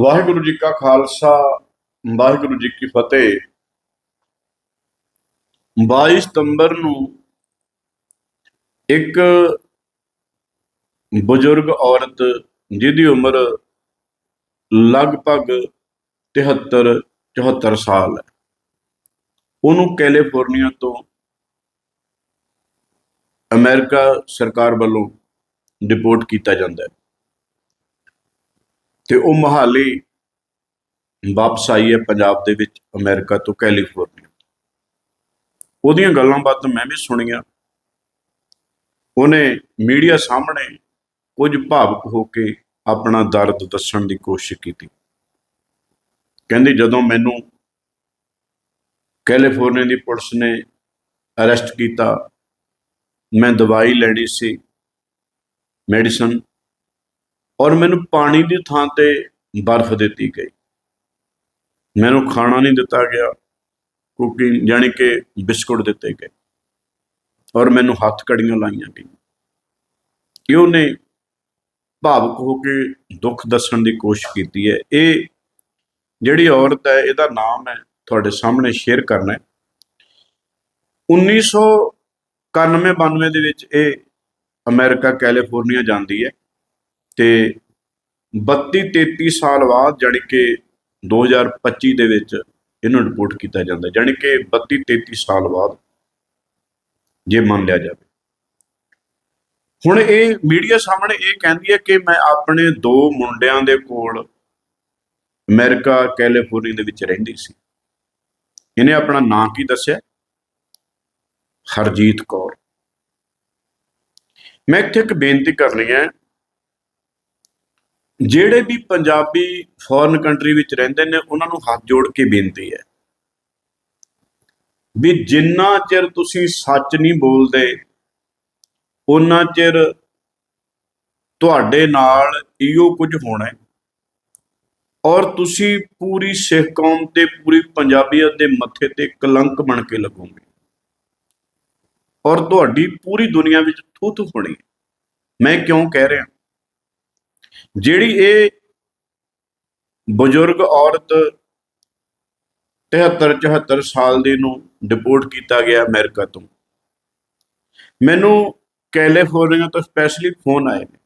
ਵਾਹਿਗੁਰੂ ਜੀ ਕਾ ਖਾਲਸਾ, ਵਾਹਿਗੁਰੂ ਜੀ ਕੀ ਫਤਿਹ। 22 ਸਤੰਬਰ ਨੂੰ ਇੱਕ ਬਜ਼ੁਰਗ ਔਰਤ ਜਿਹਦੀ ਉਮਰ ਲਗਭਗ 73 74 ਸਾਲ ਹੈ। ਉਹਨੂੰ ਕੈਲੀਫੋਰਨੀਆ ਤੋਂ ਅਮਰੀਕਾ ਸਰਕਾਰ ਵੱਲੋਂ ਡਿਪੋਰਟ ਕੀਤਾ ਜਾਂਦਾ ਹੈ। ਤੇ ਉਹ ਮਹਾਲੀ ਵਾਪਸ ਆਈ ਹੈ ਪੰਜਾਬ ਦੇ ਵਿੱਚ, ਅਮਰੀਕਾ ਤੋਂ ਕੈਲੀਫੋਰਨੀਆ ਉਹਦੀਆਂ ਗੱਲਾਂ ਬਾਤਾਂ ਮੈਂ ਵੀ ਸੁਣੀਆਂ। ਉਹਨੇ ਮੀਡੀਆ ਸਾਹਮਣੇ ਕੁਝ ਭਾਵਕ ਹੋ ਕੇ ਆਪਣਾ ਦਰਦ ਦੱਸਣ ਦੀ ਕੋਸ਼ਿਸ਼ ਕੀਤੀ। ਕਹਿੰਦੀ ਜਦੋਂ ਮੈਨੂੰ ਕੈਲੀਫੋਰਨੀਆ ਦੀ ਪੁਲਿਸ ਨੇ ਅਰੈਸਟ ਕੀਤਾ, ਮੈਂ ਦਵਾਈ ਲੈਣੀ ਸੀ, ਮੈਡੀਸਨ ਔਰ ਮੈਨੂੰ ਪਾਣੀ ਦੀ ਥਾਂ ਤੇ ਬਰਫ਼ ਦਿੱਤੀ ਗਈ। ਮੈਨੂੰ ਖਾਣਾ ਨਹੀਂ ਦਿੱਤਾ ਗਿਆ, ਕੁਕਿੰਗ ਯਾਨੀ ਕਿ ਬਿਸਕੁਟ ਦਿੱਤੇ ਗਏ ਔਰ ਮੈਨੂੰ ਹੱਥ ਕੜੀਆਂ ਲਾਈਆਂ ਗਈਆਂ। ਕਿ ਉਹਨੇ ਭਾਵੁਕ ਹੋ ਕੇ ਦੁੱਖ ਦੱਸਣ ਦੀ ਕੋਸ਼ਿਸ਼ ਕੀਤੀ ਹੈ। ਇਹ ਜਿਹੜੀ ਔਰਤ ਹੈ, ਇਹਦਾ ਨਾਮ ਹੈ ਤੁਹਾਡੇ ਸਾਹਮਣੇ ਸ਼ੇਅਰ ਕਰਨਾ ਹੈ। 1991 92 ਦੇ ਵਿੱਚ ਇਹ ਅਮਰੀਕਾ, ਕੈਲੀਫੋਰਨੀਆ ਜਾਂਦੀ ਹੈ। ਤੇ 32 33 ਸਾਲ ਬਾਅਦ ਜਾਣੀ ਕਿ 2025 ਦੇ ਵਿੱਚ ਇਹਨੂੰ ਰਿਪੋਰਟ ਕੀਤਾ ਜਾਂਦਾ, ਜਾਣੀ ਕਿ 32 33 ਸਾਲ ਬਾਅਦ ਜੇ ਮੰਨ ਲਿਆ ਜਾਵੇ। ਹੁਣ ਇਹ ਮੀਡੀਆ ਸਾਹਮਣੇ ਇਹ ਕਹਿੰਦੀ ਹੈ ਕਿ ਮੈਂ ਆਪਣੇ ਦੋ ਮੁੰਡਿਆਂ ਦੇ ਕੋਲ ਅਮਰੀਕਾ, ਕੈਲੀਫੋਰਨੀਆ ਦੇ ਵਿੱਚ ਰਹਿੰਦੀ ਸੀ। ਇਹਨੇ ਆਪਣਾ ਨਾਂ ਕੀ ਦੱਸਿਆ? ਹਰਜੀਤ ਕੌਰ। ਮੈਂ ਇੱਥੇ ਇੱਕ ਬੇਨਤੀ ਕਰਨੀ ਹੈ ਜਿਹੜੇ ਵੀ ਪੰਜਾਬੀ ਫੋਰਨ ਕੰਟਰੀ ਵਿੱਚ ਰਹਿੰਦੇ ਨੇ, ਉਹਨਾਂ ਨੂੰ ਹੱਥ ਜੋੜ ਕੇ ਬੇਨਤੀ ਹੈ ਵੀ ਜਿੰਨਾ ਚਿਰ ਤੁਸੀਂ ਸੱਚ ਨਹੀਂ ਬੋਲਦੇ ਉਹਨਾਂ ਚਿਰ ਤੁਹਾਡੇ ਨਾਲ ਇਹੋ ਕੁਝ ਹੋਣਾ ਹੈ ਔਰ ਤੁਸੀਂ ਪੂਰੀ ਸਿੱਖ ਕੌਮ ਤੇ ਪੂਰੀ ਪੰਜਾਬੀਅਤ ਦੇ ਮੱਥੇ ਤੇ ਕਲੰਕ ਬਣ ਕੇ ਲੱਗੋਗੇ। ਔਰ ਤੁਹਾਡੀ ਪੂਰੀ ਦੁਨੀਆ ਵਿੱਚ ਥੂ ਥੂ ਹੋਣੀ ਹੈ। ਮੈਂ ਕਿਉਂ ਕਹਿ ਰਿਹਾ? ਜਿਹੜੀ ਇਹ ਬਜ਼ੁਰਗ ਔਰਤ 73 74 ਸਾਲ ਦੀ ਨੂੰ ਡਿਪੋਰਟ ਕੀਤਾ ਗਿਆ ਅਮਰੀਕਾ ਤੋਂ। ਮੈਨੂੰ ਕੈਲੀਫੋਰਨੀਆ ਤੋਂ ਸਪੈਸ਼ਲੀ ਫੋਨ ਆਏ ਨੇ।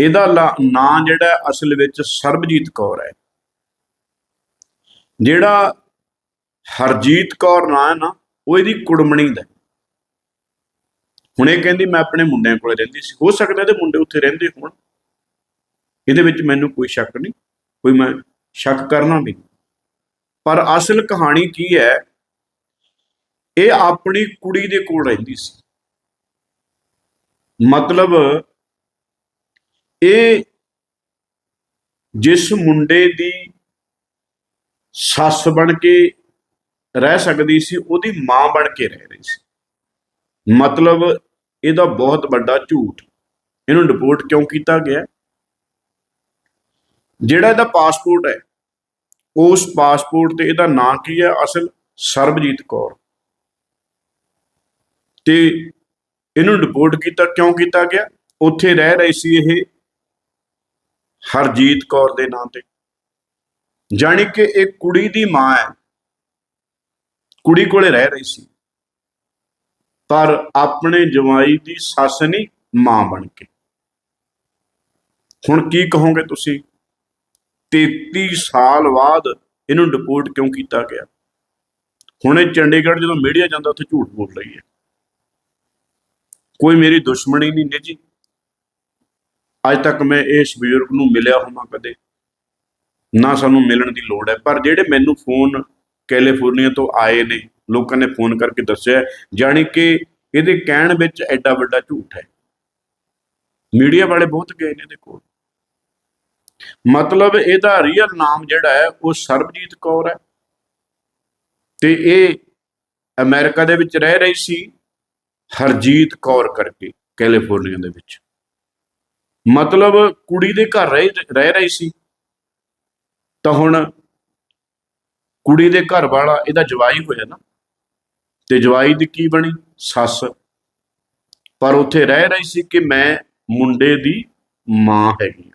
ਇਹਦਾ ਲਾ- ਨਾਂ ਜਿਹੜਾ ਅਸਲ ਵਿੱਚ ਸਰਬਜੀਤ ਕੌਰ ਹੈ। ਜਿਹੜਾ ਹਰਜੀਤ ਕੌਰ ਨਾਂ ਹੈ ਨਾ, ਉਹ ਇਹਦੀ ਕੁੜਮਣੀ ਦਾ ਹੁਣ ਇਹ ਕਹਿੰਦੀ, ਮੈਂ ਆਪਣੇ ਮੁੰਡਿਆਂ ਕੋਲੇ ਰਹਿੰਦੀ ਸੀ। ਹੋ ਸਕਦਾ ਇਹਦੇ ਮੁੰਡੇ ਉੱਥੇ ਰਹਿੰਦੇ ਹੋਣ। ਇਹਦੇ ਵਿੱਚ ਮੈਨੂੰ ਕੋਈ ਸ਼ੱਕ ਨਹੀਂ, ਕੋਈ ਮੈਂ ਸ਼ੱਕ ਕਰਨਾ ਵੀ ਨਹੀਂ। ਪਰ ਅਸਲ ਕਹਾਣੀ ਕੀ ਹੈ, ਇਹ ਆਪਣੀ ਕੁੜੀ ਦੇ ਕੋਲ ਰਹਿੰਦੀ ਸੀ। ਮਤਲਬ ਇਹ ਜਿਸ ਮੁੰਡੇ ਦੀ ਸੱਸ ਬਣ ਕੇ ਰਹਿ ਸਕਦੀ ਸੀ, ਉਹਦੀ ਮਾਂ ਬਣ ਕੇ ਰਹਿ ਰਹੀ ਸੀ। ਮਤਲਬ ਇਹਦਾ ਬਹੁਤ ਵੱਡਾ ਝੂਠ। ਇਹਨੂੰ ਰਿਪੋਰਟ ਕਿਉਂ ਕੀਤਾ ਗਿਆ? ਜਿਹੜਾ ਇਹਦਾ ਪਾਸਪੋਰਟ ਹੈ, ਉਸ ਪਾਸਪੋਰਟ ਤੇ ਇਹਦਾ ਨਾਂ ਕੀ ਹੈ? ਅਸਲ ਸਰਬਜੀਤ ਕੌਰ। ਤੇ ਇਹਨੂੰ ਡਿਪੋਰਟ ਕੀਤਾ, ਕਿਉਂ ਕੀਤਾ ਗਿਆ? ਉੱਥੇ ਰਹਿ ਰਹੀ ਸੀ ਇਹ ਹਰਜੀਤ ਕੌਰ ਦੇ ਨਾਂ ਤੇ। ਜਾਣੀ ਕਿ ਇਹ ਕੁੜੀ ਦੀ ਮਾਂ ਹੈ। ਕੁੜੀ ਕੋਲੇ ਰਹਿ ਰਹੀ ਸੀ। ਪਰ ਆਪਣੇ ਜਵਾਈ ਦੀ ਸੱਸ ਨਹੀਂ, ਮਾਂ ਬਣ ਕੇ। ਹੁਣ ਕੀ ਕਹੋਗੇ ਤੁਸੀਂ? 33 ਸਾਲ ਬਾਅਦ ਇਹਨੂੰ ਡਿਪੋਰਟ ਕਿਉਂ ਕੀਤਾ ਗਿਆ? ਹੁਣ ਇਹ ਚੰਡੀਗੜ੍ਹ ਜਦੋਂ ਮੀਡੀਆ ਜਾਂਦਾ, ਉੱਥੇ ਝੂਠ ਬੋਲ ਰਹੀ ਹੈ। ਕੋਈ ਮੇਰੀ ਦੁਸ਼ਮਣੀ ਨਹੀਂ ਨਿੱਜੀ। ਅੱਜ ਤੱਕ ਮੈਂ ਇਸ ਬਜ਼ੁਰਗ ਨੂੰ ਮਿਲਿਆ ਹੋਵਾਂ ਕਦੇ। ਨਾ ਸਾਨੂੰ ਮਿਲਣ ਦੀ ਲੋੜ ਹੈ। ਪਰ ਜਿਹੜੇ ਮੈਨੂੰ ਫੋਨ ਕੈਲੀਫੋਰਨੀਆ ਤੋਂ ਆਏ ਨੇ, ਲੋਕਾਂ ਨੇ ਫੋਨ ਕਰਕੇ ਦੱਸਿਆ ਜਾਣੀ ਕਿ ਇਹਦੇ ਕਹਿਣ ਵਿੱਚ ਐਡਾ ਵੱਡਾ ਝੂਠ ਹੈ। ਮੀਡੀਆ ਵਾਲੇ ਬਹੁਤ ਗਏ ਨੇ ਇਹਦੇ ਕੋਲ। ਮਤਲਬ ਇਹਦਾ ਰੀਅਲ ਨਾਮ ਜਿਹੜਾ ਹੈ, ਉਹ ਸਰਬਜੀਤ ਕੌਰ ਹੈ। ਤੇ ਇਹ ਅਮਰੀਕਾ ਦੇ ਵਿੱਚ ਰਹਿ ਰਹੀ ਸੀ ਹਰਜੀਤ ਕੌਰ ਕਰਕੇ, ਕੈਲੀਫੋਰਨੀਆ ਦੇ ਵਿੱਚ। ਮਤਲਬ ਕੁੜੀ ਦੇ ਘਰ ਰਹਿ ਰਹਿ ਰਹੀ ਸੀ। ਤਾਂ ਹੁਣ ਕੁੜੀ ਦੇ ਘਰ ਵਾਲਾ ਇਹਦਾ ਜਵਾਈ ਹੋਇਆ ਨਾ। ਤੇ ਜਵਾਈ ਦੀ ਕੀ ਬਣੀ? ਸੱਸ। ਪਰ ਉੱਥੇ ਰਹਿ ਰਹੀ ਸੀ ਕਿ ਮੈਂ ਮੁੰਡੇ ਦੀ ਮਾਂ ਹੈਗੀ।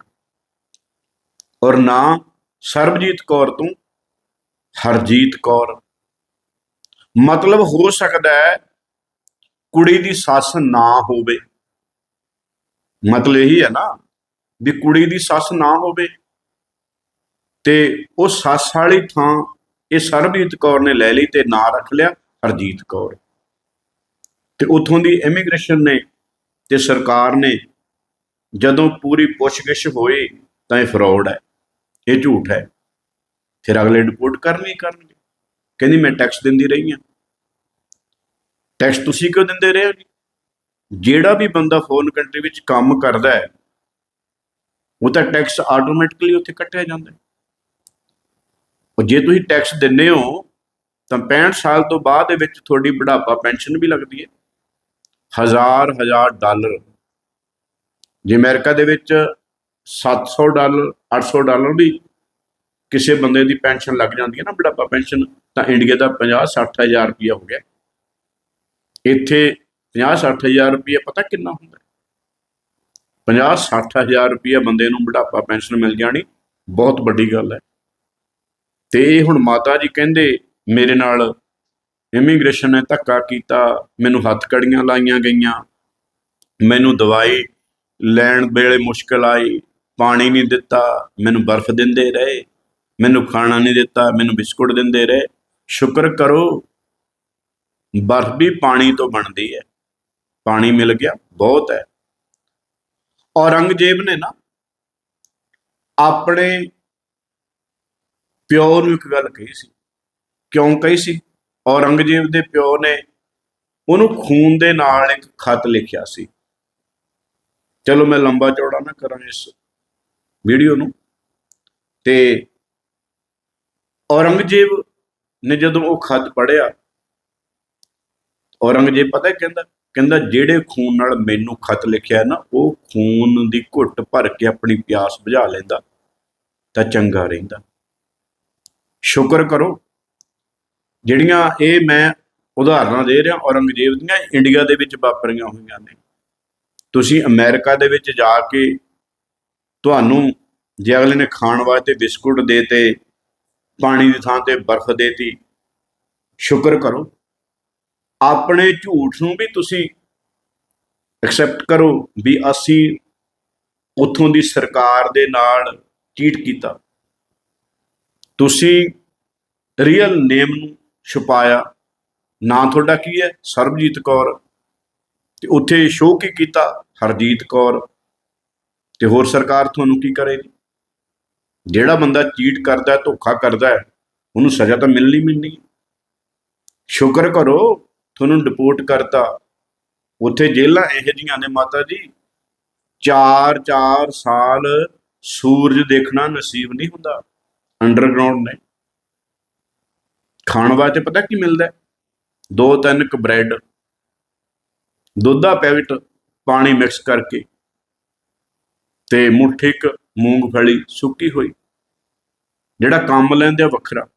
ਔਰ ਨਾ ਸਰਬਜੀਤ ਕੌਰ ਤੋਂ, ਹਰਜੀਤ ਕੌਰ। ਮਤਲਬ ਹੋ ਸਕਦਾ ਹੈ ਕੁੜੀ ਦੀ ਸੱਸ ਨਾ ਹੋਵੇ। ਮਤਲਬ ਇਹੀ ਹੈ ਨਾ ਵੀ ਕੁੜੀ ਦੀ ਸੱਸ ਨਾ ਹੋਵੇ ਤੇ ਉਹ ਸੱਸ ਵਾਲੀ ਥਾਂ ਇਹ ਸਰਬਜੀਤ ਕੌਰ ਨੇ ਲੈ ਲਈ ਤੇ ਨਾਂ ਰੱਖ ਲਿਆ ਹਰਜੀਤ ਕੌਰ। ਤੇ ਉਥੋਂ ਦੀ ਇਮੀਗ੍ਰੇਸ਼ਨ ਨੇ ਤੇ ਸਰਕਾਰ ਨੇ ਜਦੋਂ ਪੂਰੀ ਪੁੱਛਗਿੱਛ ਹੋਈ ਤਾਂ ਇਹ ਫਰਾਡ ਹੈ। ਇਹ ਝੂਠ ਹੈ। ਫਿਰ ਅਗਲੇ ਰਿਪੋਰਟ ਕਰਨੀ ਕਰਨਗੇ। ਕਹਿੰਦੀ, ਮੈਂ ਟੈਕਸ ਦਿੰਦੀ ਰਹੀ ਹਾਂ। ਟੈਕਸ ਤੁਸੀਂ ਕਿਉਂ ਦਿੰਦੇ ਰਹੇ ਹੋ ਜੀ? ਜਿਹੜਾ ਵੀ ਬੰਦਾ ਫੋਰਨ ਕੰਟਰੀ ਵਿੱਚ ਕੰਮ ਕਰਦਾ ਹੈ, ਉਹ ਤਾਂ ਟੈਕਸ ਆਟੋਮੈਟਿਕਲੀ ਉੱਥੇ ਕੱਟਿਆ ਜਾਂਦਾ ਹੈ। ਉਹ ਜੇ ਤੁਸੀਂ ਟੈਕਸ ਦਿੰਦੇ ਹੋ, ਤਾਂ 65 ਸਾਲ ਤੋਂ ਬਾਅਦ ਦੇ ਵਿੱਚ ਤੁਹਾਡੀ ਬੁਢਾਪਾ ਪੈਨਸ਼ਨ ਵੀ ਲੱਗਦੀ ਹੈ। ਹਜ਼ਾਰ ਹਜ਼ਾਰ ਡਾਲਰ। ਜੇ ਅਮਰੀਕਾ ਦੇ ਵਿੱਚ 700 ਡਾਲਰ 800 ਡਾਲਰ ਵੀ ਕਿਸੇ ਬੰਦੇ ਦੀ ਪੈਨਸ਼ਨ ਲੱਗ ਜਾਂਦੀ ਹੈ ਨਾ ਬੁਢਾਪਾ ਪੈਨਸ਼ਨ, ਤਾਂ ਇੰਡੀਆ ਦਾ 50 60 ਹਜ਼ਾਰ ਰੁਪਇਆ ਹੋ ਗਿਆ। ਇੱਥੇ 50 60 ਹਜ਼ਾਰ ਰੁਪਇਆ ਪਤਾ ਕਿੰਨਾ ਹੁੰਦਾ? 50 60 ਹਜ਼ਾਰ ਰੁਪਇਆ ਬੰਦੇ ਨੂੰ ਬੁਢਾਪਾ ਪੈਨਸ਼ਨ ਮਿਲ ਜਾਣੀ, ਬਹੁਤ ਵੱਡੀ ਗੱਲ ਹੈ। ਤੇ ਇਹ ਹੁਣ ਮਾਤਾ ਜੀ ਕਹਿੰਦੇ, ਮੇਰੇ ਨਾਲ ਇਮੀਗ੍ਰੇਸ਼ਨ ਨੇ ਧੱਕਾ ਕੀਤਾ, ਮੈਨੂੰ ਹੱਥ ਕੜੀਆਂ ਲਾਈਆਂ ਗਈਆਂ, ਮੈਨੂੰ ਦਵਾਈ ਲੈਣ ਵੇਲੇ ਮੁਸ਼ਕਲ ਆਈ ਪਾਣੀ ਨਹੀਂ ਦਿੱਤਾ, ਮੈਨੂੰ ਬਰਫ਼ ਦਿੰਦੇ ਰਹੇ, ਮੈਨੂੰ ਖਾਣਾ ਨਹੀਂ ਦਿੱਤਾ, ਮੈਨੂੰ ਬਿਸਕੁਟ ਦਿੰਦੇ ਰਹੇ। ਸ਼ੁਕਰ ਕਰੋ, ਬਰਫ਼ ਵੀ ਪਾਣੀ ਤੋਂ ਬਣਦੀ ਹੈ। ਪਾਣੀ ਮਿਲ ਗਿਆ, ਬਹੁਤ ਹੈ। ਔਰੰਗਜ਼ੇਬ ਨੇ ਨਾ ਆਪਣੇ ਪਿਓ ਨੂੰ ਇੱਕ ਗੱਲ ਕਹੀ ਸੀ। ਕਿਉਂ ਕਹੀ ਸੀ? ਔਰੰਗਜ਼ੇਬ ਦੇ ਪਿਓ ਨੇ ਉਹਨੂੰ ਖੂਨ ਦੇ ਨਾਲ ਇੱਕ ਖਤ ਲਿਖਿਆ ਸੀ। ਚਲੋ ਮੈਂ ਲੰਬਾ ਚੌੜਾ ਨਾ ਕਰਾਂ ਇਸ ਵੀਡੀਓ ਨੂੰ। ਤੇ ਔਰੰਗਜ਼ੇਬ ਨੇ ਜਦੋਂ ਉਹ ਖਤ ਪੜਿਆ ਔਰੰਗਜ਼ੇਬ ਪਤਾ ਕਹਿੰਦਾ? ਕਹਿੰਦਾ, ਜਿਹੜੇ ਖੂਨ ਨਾਲ ਮੈਨੂੰ ਖਤ ਲਿਖਿਆ ਨਾ, ਉਹ ਖੂਨ ਦੀ ਘੁੱਟ ਭਰ ਕੇ ਆਪਣੀ ਪਿਆਸ ਬੁਝਾ ਲੈਂਦਾ, ਤਾਂ ਚੰਗਾ ਰਹਿੰਦਾ। ਸ਼ੁਕਰ ਕਰੋ, ਜਿਹੜੀਆਂ ਇਹ ਮੈਂ ਉਦਾਹਰਨਾਂ ਦੇ ਰਿਹਾ, ਔਰੰਗਜ਼ੇਬ ਦੀਆਂ, ਇੰਡੀਆ ਦੇ ਵਿੱਚ ਵਾਪਰੀਆਂ ਹੋਈਆਂ ਨੇ। ਤੁਸੀਂ ਅਮਰੀਕਾ ਦੇ ਵਿੱਚ ਜਾ ਕੇ ਤੁਹਾਨੂੰ ਜੇ ਅਗਲੇ ਨੇ ਖਾਣ ਵਾਸਤੇ ਬਿਸਕੁਟ ਦੇਤੇ ਪਾਣੀ ਦੀ ਥਾਂ ਤੇ ਬਰਫ਼ ਦੇਤੀ ਸ਼ੁਕਰ ਕਰੋ। ਆਪਣੇ ਝੂਠ ਨੂੰ ਵੀ ਤੁਸੀਂ ਐਕਸੈਪਟ ਕਰੋ ਵੀ ਅਸੀਂ ਉਥੋਂ ਦੀ ਸਰਕਾਰ ਦੇ ਨਾਲ ਚੀਟ ਕੀਤਾ। ਤੁਸੀਂ ਰੀਅਲ ਨੇਮ ਨੂੰ ਛੁਪਾਇਆ। ਨਾਂ ਤੁਹਾਡਾ ਕੀ ਹੈ? ਸਰਬਜੀਤ ਕੌਰ। ਤੇ ਉੱਥੇ ਸ਼ੋਅ ਕੀ ਕੀਤਾ? ਹਰਜੀਤ ਕੌਰ। ਤੇ ਹੋਰ ਸਰਕਾਰ ਤੁਹਾਨੂੰ ਕੀ ਕਰੇਗੀ ਜਿਹੜਾ ਬੰਦਾ ਚੀਟ ਕਰਦਾ ਧੋਖਾ ਕਰਦਾ ਉਹਨੂੰ ਸਜ਼ਾ ਤਾਂ ਮਿਲਣੀ ਮਿਲਣੀ ਸ਼ੁਕਰ ਕਰੋ, ਤੁਹਾਨੂੰ ਡਿਪੋਰਟ ਕਰਤਾ। ਉੱਥੇ ਜੇਲਾਂ ਇਹੋ ਜਿਹੀਆਂ ਨੇ ਮਾਤਾ ਜੀ। 4-4 ਸਾਲ ਸੂਰਜ ਦੇਖਣਾ ਨਸੀਬ ਨਹੀਂ ਹੁੰਦਾ। ਅੰਡਰਗਰਾਉਂਡ ਨੇ। ਖਾਣ ਵਾਸਤੇ ਪਤਾ ਕੀ ਮਿਲਦਾ ਦੋ ਤਿੰਨ ਕ ਬ੍ਰੈਡ। ਦੁੱਧ ਦਾ ਪੈਕਟ, ਪਾਣੀ ਮਿਕਸ ਕਰਕੇ। ਤੇ ਮੁੱਠੀ ਕ ਮੂੰਗਫਲੀ ਸੁੱਕੀ ਹੋਈ। ਜਿਹੜਾ ਕੰਮ ਲੈਂਦੇ ਆ ਵੱਖਰਾ।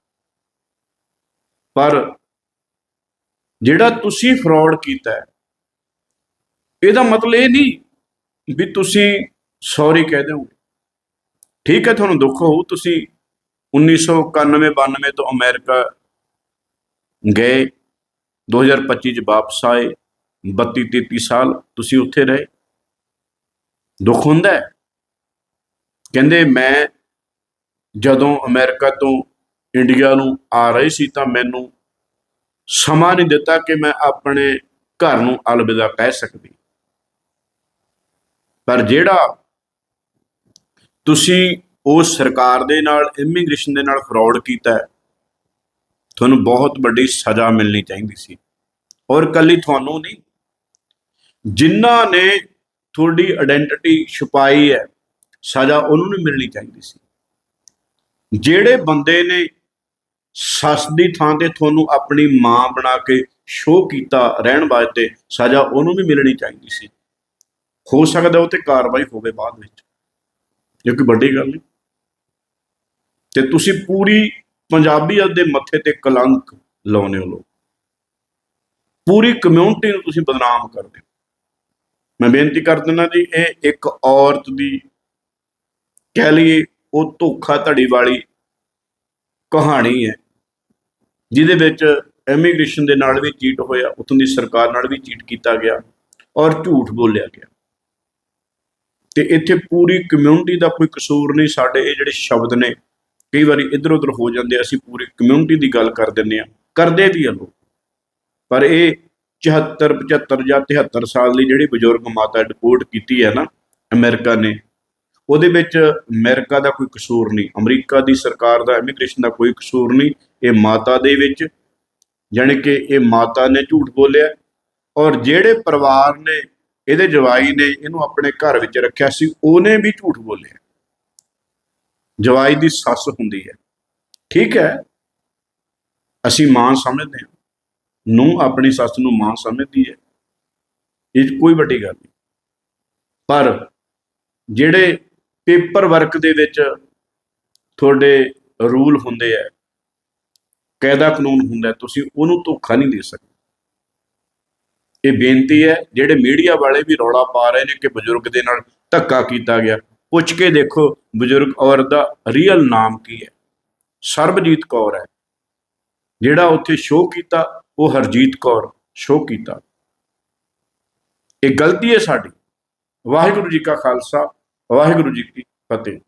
ਪਰ ਜਿਹੜਾ ਤੁਸੀਂ ਫਰਾਡ ਕੀਤਾ ਇਹਦਾ ਮਤਲਬ ਇਹ ਨਹੀਂ ਵੀ ਤੁਸੀਂ ਸੌਰੀ ਕਹਿ ਦਿਓਗੇ। ਠੀਕ ਹੈ, ਤੁਹਾਨੂੰ ਦੁੱਖ ਹੋਊ, ਤੁਸੀਂ 1991 92 ਤੋਂ ਅਮਰੀਕਾ ਗਏ 2025 ਚ ਵਾਪਸ ਆਏ 32 33 ਸਾਲ ਤੁਸੀਂ ਉੱਥੇ ਰਹੇ। ਦੁੱਖ ਹੁੰਦਾ ਹੈ। ਕਹਿੰਦੇ ਮੈਂ ਜਦੋਂ ਅਮਰੀਕਾ ਤੋਂ ਇੰਡੀਆ ਨੂੰ ਆ ਰਹੀ ਸੀ ਤਾਂ ਮੈਨੂੰ ਸਮਾਂ ਨਹੀਂ ਦਿੱਤਾ ਕਿ ਮੈਂ ਆਪਣੇ ਘਰ ਨੂੰ ਅਲਵਿਦਾ ਕਹਿ ਸਕਦੀ। ਪਰ ਜਿਹੜਾ ਤੁਸੀਂ ਉਸ ਸਰਕਾਰ ਦੇ ਨਾਲ, ਇਮੀਗ੍ਰੇਸ਼ਨ ਦੇ ਨਾਲ ਫਰਾਡ ਕੀਤਾ ਤੁਹਾਨੂੰ ਬਹੁਤ ਵੱਡੀ ਸਜ਼ਾ ਮਿਲਣੀ ਚਾਹੀਦੀ ਸੀ। ਔਰ ਕੱਲੀ ਤੁਹਾਨੂੰ ਨਹੀਂ, ਜਿਨ੍ਹਾਂ ਨੇ ਤੁਹਾਡੀ ਆਇਡੈਂਟੀਟੀ ਛੁਪਾਈ ਹੈ ਸਜ਼ਾ ਉਹਨੂੰ ਨਹੀਂ ਮਿਲਣੀ ਚਾਹੀਦੀ ਸੀ। ਜਿਹੜੇ ਬੰਦੇ ਨੇ ਸੱਸ ਦੀ ਥਾਂ ਤੇ ਤੁਹਾਨੂੰ ਆਪਣੀ ਮਾਂ ਬਣਾ ਕੇ ਸ਼ੋਅ ਕੀਤਾ ਰਹਿਣ ਵਾਸਤੇ, ਸਜ਼ਾ ਉਹਨੂੰ ਵੀ ਮਿਲਣੀ ਚਾਹੀਦੀ ਸੀ। ਹੋ ਸਕਦਾ ਉਹ ਤੇ ਕਾਰਵਾਈ ਹੋਵੇ ਬਾਅਦ ਵਿੱਚ। ਇਹ ਕੋਈ ਵੱਡੀ ਗੱਲ ਨਹੀਂ। ਤੇ ਤੁਸੀਂ ਪੂਰੀ ਪੰਜਾਬੀਅਤ ਦੇ ਮੱਥੇ ਤੇ ਕਲੰਕ ਲਾਉਨੇ ਹੋ ਲੋਕ। ਪੂਰੀ ਕਮਿਊਨਿਟੀ ਨੂੰ ਤੁਸੀਂ ਬਦਨਾਮ ਕਰਦੇ ਹੋ। ਮੈਂ ਬੇਨਤੀ ਕਰ ਦਿੰਦਾ ਜੀ, ਇਹ ਇੱਕ ਔਰਤ ਦੀ ਕਹਿ ਲਈਏ ਉਹ ਧੋਖਾ ਧੜੀ ਵਾਲੀ ਕਹਾਣੀ ਹੈ, ਜਿਹਦੇ ਵਿੱਚ ਇਮੀਗ੍ਰੇਸ਼ਨ ਦੇ ਨਾਲ ਵੀ ਚੀਟ ਹੋਇਆ, ਉਥੋਂ ਦੀ ਸਰਕਾਰ ਨਾਲ ਵੀ ਚੀਟ ਕੀਤਾ ਗਿਆ ਔਰ ਝੂਠ ਬੋਲਿਆ ਗਿਆ। ਤੇ ਇੱਥੇ ਪੂਰੀ ਕਮਿਊਨਿਟੀ ਦਾ ਕੋਈ ਕਸੂਰ ਨਹੀਂ, ਸਾਡੇ ਇਹ ਜਿਹੜੇ ਸ਼ਬਦ ਨੇ, ਕਈ ਵਾਰੀ ਇੱਧਰ ਉੱਧਰ ਹੋ ਜਾਂਦੇ ਅਸੀਂ ਪੂਰੀ ਕਮਿਊਨਿਟੀ ਦੀ ਗੱਲ ਕਰ ਦਿੰਦੇ ਆ, ਕਰਦੇ ਵੀ ਆ ਲੋਕ। ਪਰ ਇਹ 74 75 ਜਾਂ 73 ਸਾਲ ਦੀ ਜਿਹੜੀ ਬਜ਼ੁਰਗ ਮਾਤਾ ਡਿਪੋਰਟ ਕੀਤੀ ਹੈ ਨਾ, ਅਮਰੀਕਾ ਨੇ ਉਹਦੇ ਵਿੱਚ ਅਮਰੀਕਾ ਦਾ ਕੋਈ ਕਸੂਰ ਨਹੀਂ, ਅਮਰੀਕਾ ਦੀ ਸਰਕਾਰ ਦਾ, ਇਮੀਗ੍ਰੇਸ਼ਨ ਦਾ ਕੋਈ ਕਸੂਰ ਨਹੀਂ, ਇਹ ਮਾਤਾ ਦੇ ਵਿੱਚ, ਜਾਣੀ ਕਿ ਇਹ ਮਾਤਾ ਨੇ ਝੂਠ ਬੋਲਿਆ ਔਰ ਜਿਹੜੇ ਪਰਿਵਾਰ ਨੇ, ਇਹਦੇ ਜਵਾਈ ਨੇ ਇਹਨੂੰ ਆਪਣੇ ਘਰ ਵਿੱਚ ਰੱਖਿਆ ਸੀ, ਉਹਨੇ ਵੀ ਝੂਠ ਬੋਲਿਆ। ਜਵਾਈ ਦੀ ਸੱਸ ਹੁੰਦੀ ਹੈ। ਠੀਕ ਹੈ? ਅਸੀਂ ਮਾਂ ਸਮਝਦੇ ਹਾਂ। ਨੂੰ ਆਪਣੀ ਸੱਸ ਨੂੰ ਮਾਂ ਸਮਝਦੀ ਹੈ। ਇਹ ਕੋਈ ਵੱਡੀ ਗੱਲ ਨਹੀਂ। ਪਰ ਜਿਹੜੇ ਪੇਪਰ ਵਰਕ ਦੇ ਵਿੱਚ ਤੁਹਾਡੇ ਰੂਲ ਹੁੰਦੇ ਆ ਕਾਇਦਾ ਕਾਨੂੰਨ ਹੁੰਦਾ, ਤੁਸੀਂ ਉਹਨੂੰ ਧੋਖਾ ਨਹੀਂ ਦੇ ਸਕਦੇ। ਇਹ ਬੇਨਤੀ ਹੈ, ਜਿਹੜੇ ਮੀਡੀਆ ਵਾਲੇ ਵੀ ਰੌਲਾ ਪਾ ਰਹੇ ਨੇ ਕਿ ਬਜ਼ੁਰਗ ਦੇ ਨਾਲ ਧੱਕਾ ਕੀਤਾ ਗਿਆ, ਪੁੱਛ ਕੇ ਦੇਖੋ ਬਜ਼ੁਰਗ ਔਰਤ ਦਾ ਰੀਅਲ ਨਾਮ ਕੀ ਹੈ। ਸਰਬਜੀਤ ਕੌਰ ਹੈ। ਜਿਹੜਾ ਉੱਥੇ ਸ਼ੋਅ ਕੀਤਾ, ਉਹ ਹਰਜੀਤ ਕੌਰ ਸ਼ੋਅ ਕੀਤਾ। ਇਹ ਗਲਤੀ ਹੈ ਸਾਡੀ। ਵਾਹਿਗੁਰੂ ਜੀ ਕਾ ਖਾਲਸਾ ਵਾਹਿਗੁਰੂ ਜੀ ਕੀ ਫਤਿਹ